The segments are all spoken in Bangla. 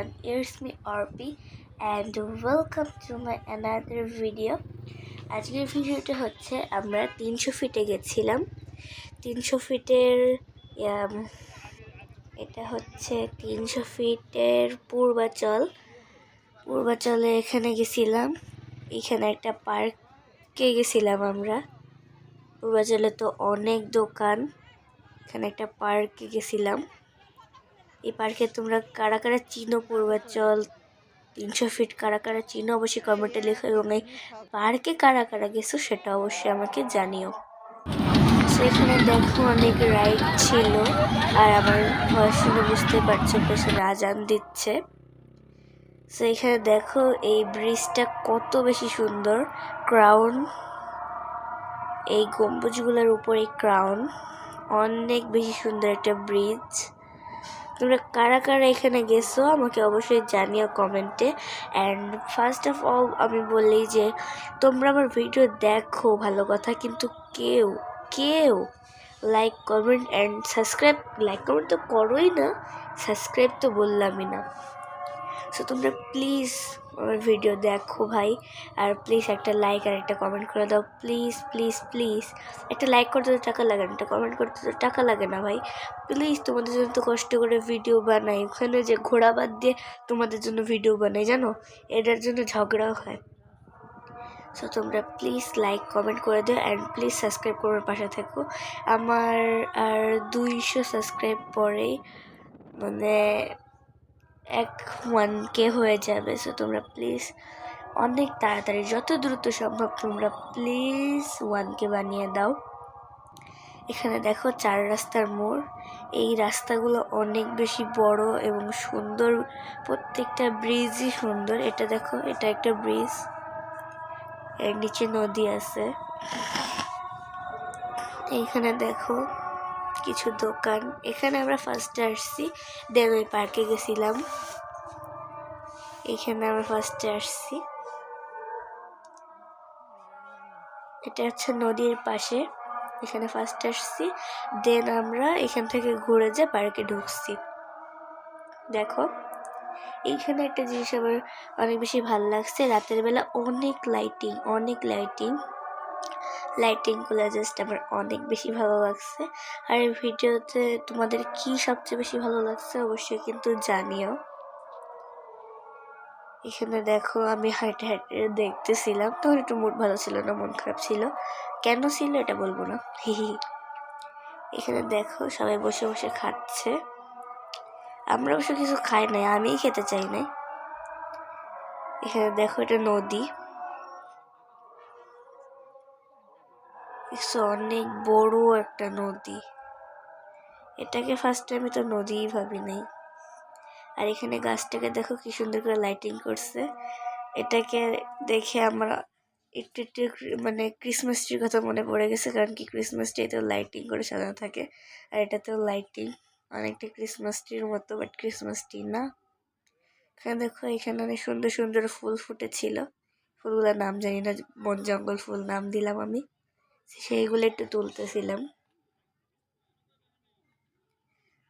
and it's me Arpi and welcome to my another video. আজকের ভিডিওটা হচ্ছে আমরা তিনশো ফিটে গেছিলাম। তিনশো ফিটের এটা হচ্ছে তিনশো ফিটের পূর্বাচল। পূর্বাচলে এখানে গেছিলাম। এখানে একটা পার্কে গেছিলাম আমরা। পূর্বাচলে তো অনেক দোকান। এখানে একটা পার্কে গেছিলাম। এই পার্কে তোমরা কারা কারা চিনো পূর্বাচল তিনশো ফিট কারা কারা চিনো অবশ্যই কমেন্টে লেখো এবং এই পার্কে কারা কারা গেছো সেটা অবশ্যই আমাকে জানিও। সেখানে দেখো অনেক রাইড ছিল আর আমার ভয়েস শুনে বুঝতে পারছ পেছনে আজান দিচ্ছে। সো এখানে দেখো এই ব্রিজটা কত বেশি সুন্দর ক্রাউন এই গম্বুজগুলোর উপর ক্রাউন অনেক বেশি সুন্দর একটা ব্রিজ তোমরা কারা কারা এখানে গেছো আমাকে অবশ্যই জানিও কমেন্টে। অ্যান্ড ফার্স্ট অফ অল আমি বলি যে, তোমরা আমার ভিডিও দেখো, ভালো কথা, কিন্তু কেউ কেউ like comment and subscribe like comment তো করোই না সাবস্ক্রাইব তো বললামই না। সো তোমরা প্লিজ আমার ভিডিও দেখো ভাই। আর প্লিজ একটা লাইক আর একটা কমেন্ট করে দাও। প্লিজ প্লিজ প্লিজ একটা লাইক করতে তো টাকা লাগে না, একটা কমেন্ট করতে তো টাকা লাগে না ভাই। প্লিজ তোমাদের জন্য তো কষ্ট করে ভিডিও বানাই। ওখানে যে ঘোড়া বাদ দিয়ে তোমাদের জন্য ভিডিও বানাই, জানো? এটার জন্য ঝগড়াও হয়। সো তোমরা প্লিজ লাইক কমেন্ট করে দিও অ্যান্ড প্লিজ সাবস্ক্রাইব করার পাশে থেকো। আমার আর দুইশো সাবস্ক্রাইব পরেই মানে এক ওয়ান কে হয়ে যাবে সো তোমরা প্লিজ অনেক তাড়াতাড়ি, যত দ্রুত সম্ভব তোমরা প্লিজ ওয়ান কে বানিয়ে দাও। এখানে দেখো চার রাস্তার মোড়, এই রাস্তাগুলো অনেক বেশি বড় এবং সুন্দর, প্রত্যেকটা ব্রিজই সুন্দর। এটা দেখো, এটা একটা ব্রিজের নিচে নদী আছে। এইখানে দেখো কিছু দোকান। এখানে আমরা ফার্স্টে আসছি দেন ওই পার্কে গেছিলাম। এখানে আমরা ফার্স্টে আসছি। এটা হচ্ছে নদীর পাশে, এখানে ফার্স্ট আসছি। দেন আমরা এখান থেকে ঘুরে যে পার্কে ঢুকছি। দেখো, এইখানে একটা জিনিস আমার অনেক বেশি ভালো লাগছে, রাতের বেলা অনেক লাইটিং অনেক লাইটিং লাইটিংগুলো জাস্ট আমার অনেক বেশি ভালো লাগছে। আর এই ভিডিওতে তোমাদের কি সবচেয়ে বেশি ভালো লাগছে অবশ্যই কিন্তু জানিও। এখানে দেখো আমি হাঁটে হাঁটে দেখতেছিলাম, তখন একটু মুড ভালো ছিল না, মন খারাপ ছিল। কেন ছিল এটা বলব না? হি হি এখানে দেখো সবাই বসে বসে খাচ্ছে। আমরা অবশ্য কিছু খাই নাই, আমিই খেতে চাই নাই। এখানে দেখো এটা নদী। অনেক বড় একটা নদী। এটাকে ফার্স্ট টাইমে তো নদীই ভাবি নাই। আর এখানে গাছটাকে দেখো কি সুন্দর করে লাইটিং করছে। এটাকে দেখে আমরা একটু একটু মানে ক্রিসমাস ট্রির কথা মনে পড়ে গেছে, কারণ কি ক্রিসমাস ট্রিতেও লাইটিং করে সাজানো থাকে। আর এটাতেও লাইটিং অনেকটা ক্রিসমাস ট্রির মতো বাট ক্রিসমাস ট্রি না। এখানে দেখো, এখানে অনেক সুন্দর সুন্দর ফুল ফুটেছিল। ফুলগুলোর নাম জানি না, বন জঙ্গল ফুল নাম দিলাম আমি। সেইগুলো একটু তুলতেছিলাম।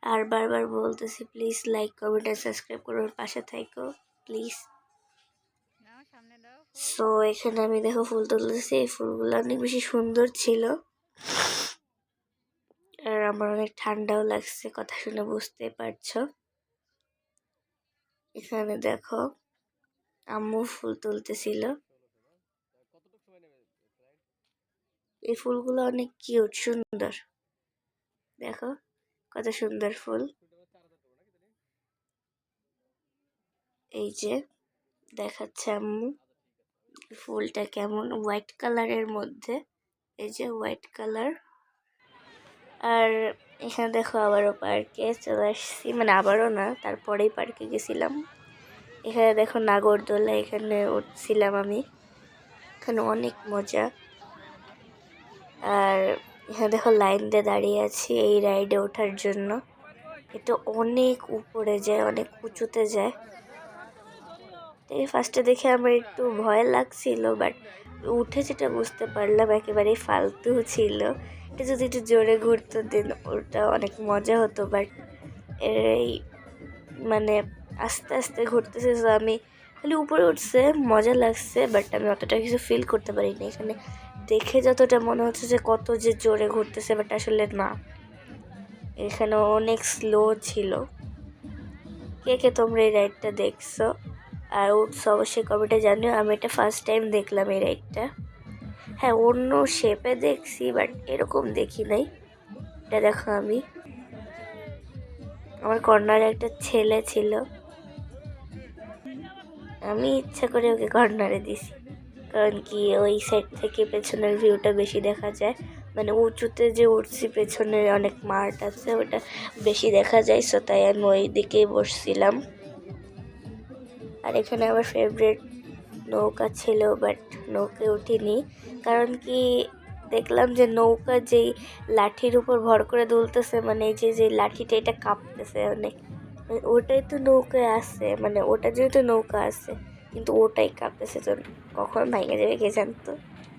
আর বারবার বলতেছি প্লিজ লাইক কমেন্ট আর সাবস্ক্রাইব করে ওর পাশে থাকো প্লিজ। সো এখানে আমি দেখো ফুল তুলতেছি এই ফুলগুলো অনেক বেশি সুন্দর ছিল। আর আমার অনেক ঠান্ডাও লাগছে কথা শুনে বুঝতে পারছ। এখানে দেখো আম্মু ফুল তুলতেছিল। এই ফুলগুলো অনেক কিউট সুন্দর। দেখো, কত সুন্দর ফুল। এই যে, দেখাচ্ছে আম্মু, ফুলটা কেমন হোয়াইট কালারের মধ্যে। এই যে হোয়াইট কালার আর এখানে দেখো, আবারও পার্কে চলে আসছি। মানে আবারও না, তারপরেই পার্কে গেছিলাম। এখানে দেখো, নাগরদোলা এখানে উঠছিলাম আমি। এখানে অনেক মজা। আর এখানে দেখো লাইন দিয়ে দাঁড়িয়ে আছি এই রাইডে ওঠার জন্য। এটা অনেক উপরে যায়, অনেক উঁচুতে যায়। এই ফার্স্টে দেখে আমার একটু ভয় লাগছিল বাট উঠে যেটা বুঝতে পারলাম, একেবারেই ফালতু ছিল। এটা যদি একটু জোরে ঘুরতো দেন ওটা অনেক মজা হতো বাট এই মানে আস্তে আস্তে ঘুরতেছে তো আমি খালি উপরে উঠছে, মজা লাগছে বাট আমি অতটা কিছু ফিল করতে পারিনি। এখানে দেখে যতটা মনে হচ্ছে যে কত যে জোরে ঘুরতেছে বাট আসলে না। এখানে অনেক স্লো ছিল। কে কে তোমরা এই রাইডটা দেখছ? আর উঠছো অবশ্যই কমেন্টে জানিও, আমি এটা ফার্স্ট টাইম দেখলাম এই রাইডটা হ্যাঁ অন্য শেপে দেখছি বাট এরকম দেখি নাই। এটা দেখো আমি। আমার কর্নারে একটা ছেলে ছিল। আমি ইচ্ছা করে ওকে কর্নারে দিছি। কারণ কি ওই সাইড থেকে পেছনের ভিউটা বেশি দেখা যায়। মানে উঁচুতে যে উঠছি, পেছনে অনেক মাঠ আছে, ওটা বেশি দেখা যায় সো তাই আমি ওই দিকেই বসছিলাম। আর এখানে আমার ফেভারিট নৌকা ছিল বাট নৌকে উঠিনি। কারণ কি দেখলাম যে নৌকা যেই লাঠির উপর ভর করে দুলতেছে মানে এই যে যে লাঠিটা এটা কাঁপতেছে অনেক। মানে ওটাই তো নৌকায় আছে মানে ওটা যেহেতু নৌকা আছে। কিন্তু ওটাই কাঁপতেছে তো কখন ভাঙে যাবে কে জানতো?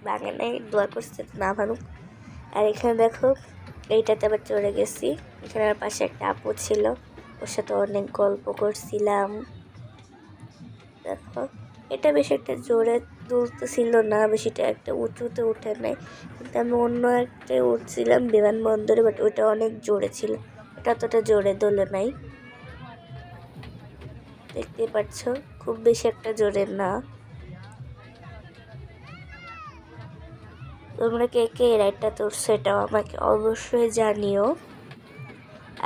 ভাঙে নাই, দোয়া করছে না ভাঙুক। আর এখানে দেখো, এইটাতে আবার চড়ে গেছি। এখানে আমার পাশে একটা আপু ছিল, ওর সাথে অনেক গল্প করছিলাম। দেখো, এটা বেশি একটা জোরে তুলতেছিল না বেশিটা একটা উঁচুতে উঠে নাই। কিন্তু আমি অন্য একটা উঠছিলাম বিমানবন্দরে বাট ওটা অনেক জোরে ছিল। এটা অতটা জোরে দোলে নাই। দেখতে পাচ্ছ? খুব বেশি একটা জোরে না। তোমরা কে কে রাইডটা তোর সেটাও আমাকে অবশ্যই জানিও।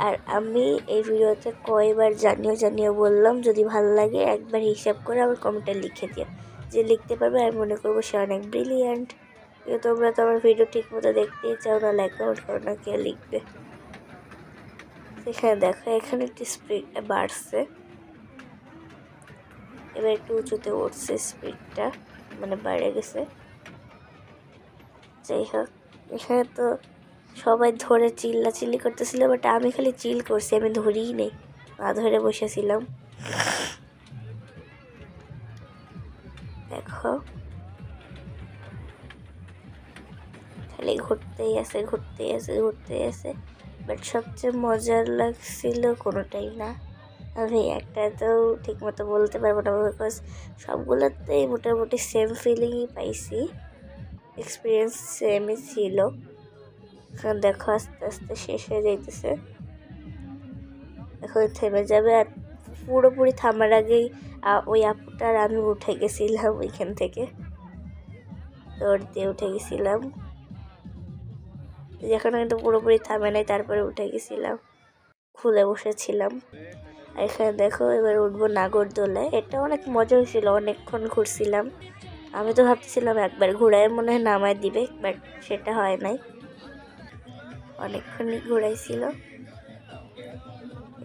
আর আমি এই ভিডিওতে কয়বার জানিও জানিও বললাম, যদি ভালো লাগে একবার হিসাব করে আমার কমেন্টে লিখে দিও। যে লিখতে পারবে, আমি মনে করব সে অনেক ব্রিলিয়ান্ট কিন্তু তোমরা তো আমার ভিডিও ঠিক মতো দেখতেই চাও, না লাইক কমেন্ট করো না কে লিখবে। এখানে দেখো, এখানে একটি স্পিডটা বাড়ছে। এবার একটু উঁচুতে উঠছে স্পিডটা মানে বাইরে গেছে। যাই হোক, এখানে তো সবাই ধরে চিল্লা চিল্লি করতেছিল বাট আমি খালি চিল করছি, আমি ধরিই নেই না ধরে বসেছিলাম। দেখো। খালি ঘুরতেই আছে ঘুরতেই আছে ঘুরতেই আছে বাট সবচেয়ে মজার লাগছিল কোনোটাই না। আমি একটা তো ঠিক মতো বলতে পারব না বিকজ সবগুলোতেই মোটামুটি সেম ফিলিংই পাইছি। এক্সপিরিয়েন্স সেমই ছিল। এখন দেখো আস্তে আস্তে শেষ হয়ে যাইতেছে। এখন থেমে যাবে আর পুরোপুরি থামার আগেই ওই আপুটার আমি উঠে গেছিলাম ওইখান থেকে। দৌড় দিয়ে উঠে গেছিলাম। যখন কিন্তু পুরোপুরি থামে নাই, তারপরে উঠে গেছিলাম। খুলে বসেছিলাম। এখানে দেখো, এবার উঠবো নাগরদোলায় এটা অনেক মজা হয়েছিল অনেকক্ষণ ঘুরছিলাম। আমি তো ভাবছিলাম একবার ঘুরায় মনে হয় নামায় দিবে বাট সেটা হয় নাই। অনেকক্ষণই ঘুরাইছিল।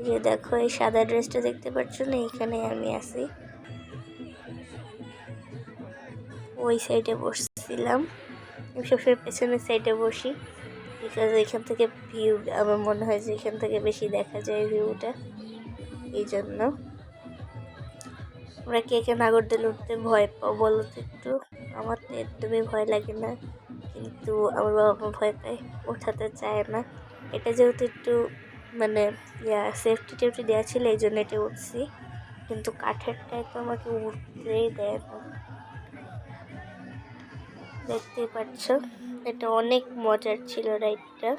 যে দেখো, এই সাদা ড্রেসটা দেখতে পাচ্ছ না? এইখানে আমি আছি। ওই সাইডে বসছিলাম। আমি সবসময় পেছনের সাইডে বসি বিকজ এখান থেকে ভিউ আমার মনে হয় যে এখান থেকে বেশি দেখা যায় ভিউটা এই জন্য আমরা কে কে নাগরদোল উঠতে ভয় পাও বলো তো একটু? আমার তো একদমই ভয় লাগে না, কিন্তু আমার বাবা মা ভয় পায়, ওঠাতে চায় না। এটা যেহেতু একটু মানে ইয়া সেফটি টেফটি দেওয়া ছিল এই জন্য এটা উঠছি। কিন্তু কাঠেরটায় তো আমাকে উঠতেই দেয় না। দেখতেই পাচ্ছ, এটা অনেক মজার ছিল রাইডটা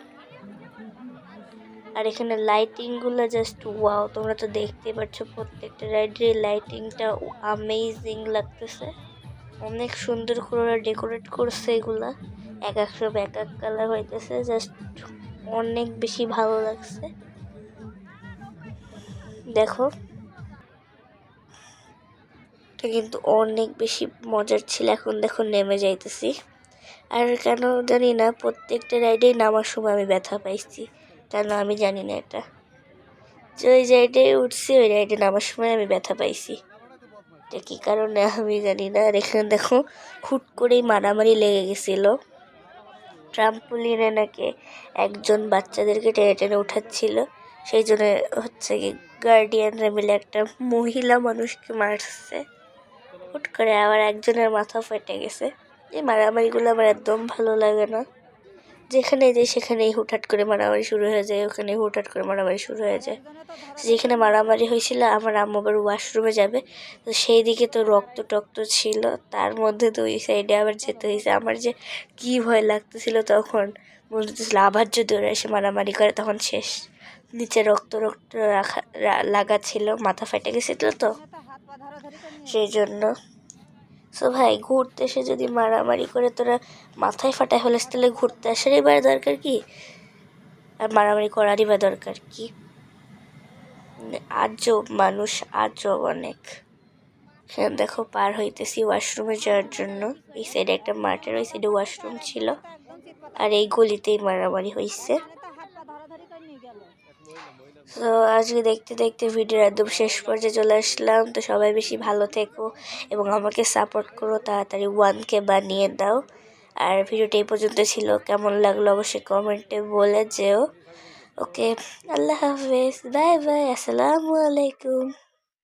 আর এখানে লাইটিংগুলো জাস্ট ওয়াও তোমরা তো দেখতেই পাচ্ছ প্রত্যেকটা রাইডের লাইটিংটা আমেজিং লাগতেছে। অনেক সুন্দর করে ওরা ডেকোরেট করছে এগুলা। এক এক সব এক এক কালার হইতেছে জাস্ট অনেক বেশি ভালো লাগছে। দেখো। এটা কিন্তু অনেক বেশি মজার ছিল, এখন দেখো নেমে যাইতেছি। আর কেন জানি না, প্রত্যেকটা রাইডেই নামার সময় আমি ব্যথা পাইছি। কেন আমি জানি না এটা। যে ওই জায়গাটায় উঠছি, ওই রাইডে নামার সময় আমি ব্যথা পাইছি। এটা কী কারণে আমি জানি না। আর এখানে দেখো, হুট করেই মারামারি লেগে গেছিল। ট্রাম্পুলিনে নাকি একজন বাচ্চাদেরকে টেনে টেনে উঠাচ্ছিল। সেই জন্য হচ্ছে কি, গার্ডিয়ানরা মিলে একটা মহিলা মানুষকে মারছে। হুট করে আবার একজনের মাথা ফেটে গেছে। এই মারামারিগুলো আমার একদম ভালো লাগে না। যেখানে যাই সেখানেই হুটহাট করে মারামারি শুরু হয়ে যায়, ওখানে হুটহাট করে মারামারি শুরু হয়ে যায়। যেখানে মারামারি হয়েছিল, আমার আম্মু আবার ওয়াশরুমে যাবে। তো সেই দিকে তো রক্ত টক্ত ছিল, তার মধ্যে তো ওই সাইডে আবার যেতে হয়েছে। আমার যে কী ভয় লাগতেছিল তখন হচ্ছিল আবার যদি ওরা এসে মারামারি করে, তখন শেষ। নিচে রক্ত রক্ত রাখা লাগা ছিল, মাথা ফেটে গেছিল তো। সেই জন্য সো ভাই, ঘুরতে এসে যদি মারামারি করে তোরা মাথায় ফাটায় ফেলিস, তাহলে ঘুরতে আসারই বা দরকার কি? আর মারামারি করারই বা দরকার কি? আজব মানুষ আজব অনেক। হ্যাঁ দেখো, পার হইতেছি ওয়াশরুমে যাওয়ার জন্য। এই সাইডে একটা মাঠের, ওই সাইডে ওয়াশরুম ছিল। আর এই গলিতেই মারামারি হয়েছে তো আজকে দেখতে দেখতে ভিডিওর একদম শেষ পর্যায়ে চলে আসলাম। তো সবাই বেশি ভালো থেকো এবং আমাকে সাপোর্ট করো, তাড়াতাড়ি ওয়ানকে বানিয়ে দাও। আর ভিডিওটি এই পর্যন্ত ছিল। কেমন লাগল অবশ্যই কমেন্টে বলে যেও। ওকে আল্লাহ হাফেজ। বাই বাই আসসালামু আলাইকুম।